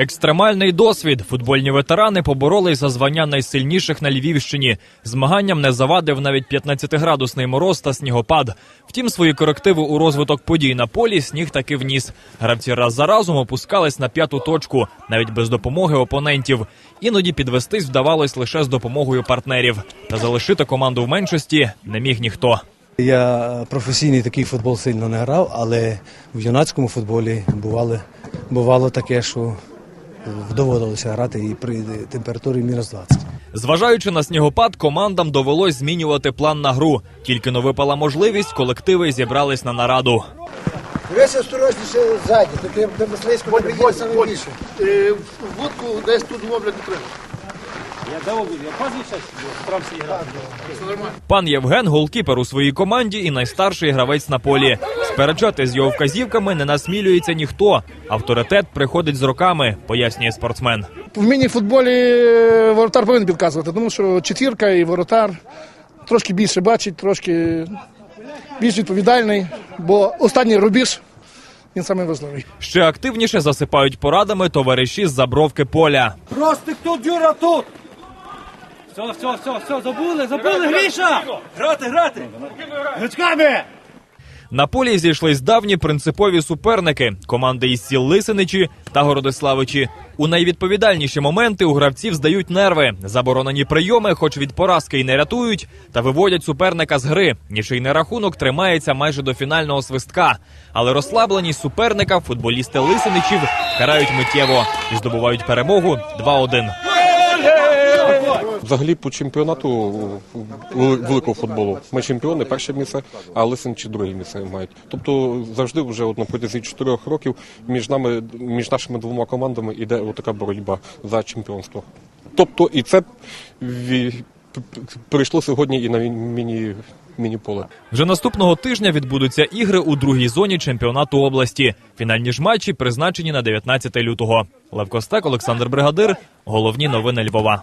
Екстремальний досвід. Футбольні ветерани поборолись за звання найсильніших на Львівщині. Змаганням не завадив навіть 15-градусний мороз та снігопад. Втім, свої корективи у розвиток подій на полі сніг таки вніс. Гравці раз за разом опускались на п'яту точку, навіть без допомоги опонентів. Іноді підвестись вдавалось лише з допомогою партнерів. Та залишити команду в меншості не міг ніхто. Я професійний такий футбол сильно не грав, але в юнацькому футболі бувало, бувало таке, що доводилося грати і при температурі мінус 20. Зважаючи на снігопад, командам довелось змінювати план на гру. Тільки но випала можливість, колективи зібрались на нараду. Дивися осторожніше ззаді, то ти тебе слизько не приїде саме більше. Е, Водку десь тут ловлять не треба. Пан Євген голкіпер у своїй команді і найстарший гравець на полі. Сперечати з його вказівками не насмілюється ніхто. Авторитет приходить з роками, пояснює спортсмен. В міні-футболі е, воротар повинен підказувати, тому що четвірка і воротар трошки більше бачить, трошки більш відповідальний, бо останній рубіж він найважливіший. Ще активніше засипають порадами товариші з забровки поля. Ростик тут, Юра тут! Все, все, все, все, забули, забули, Гріша! Грати, грати! Гачками! На полі зійшлись давні принципові суперники команди із сіл Лисиничі та Городиславичі. У найвідповідальніші моменти у гравців здають нерви. Заборонені прийоми, хоч від поразки й не рятують, та виводять суперника з гри. Нічийний рахунок тримається майже до фінального свистка. Але розслабленість суперника футболісти Лисиничів карають миттєво і здобувають перемогу 2-1. Взагалі по чемпіонату великого футболу ми чемпіони перше місце, а Лисинчі друге місце мають. Тобто завжди вже от на протязі чотирьох років між нами, між нашими двома командами іде така боротьба за чемпіонство. Тобто і це прийшло сьогодні і на міні, міні-поле. Вже наступного тижня відбудуться ігри у другій зоні чемпіонату області. Фінальні ж матчі призначені на 19 лютого. Лев Костек, Олександр Бригадир. Головні новини Львова.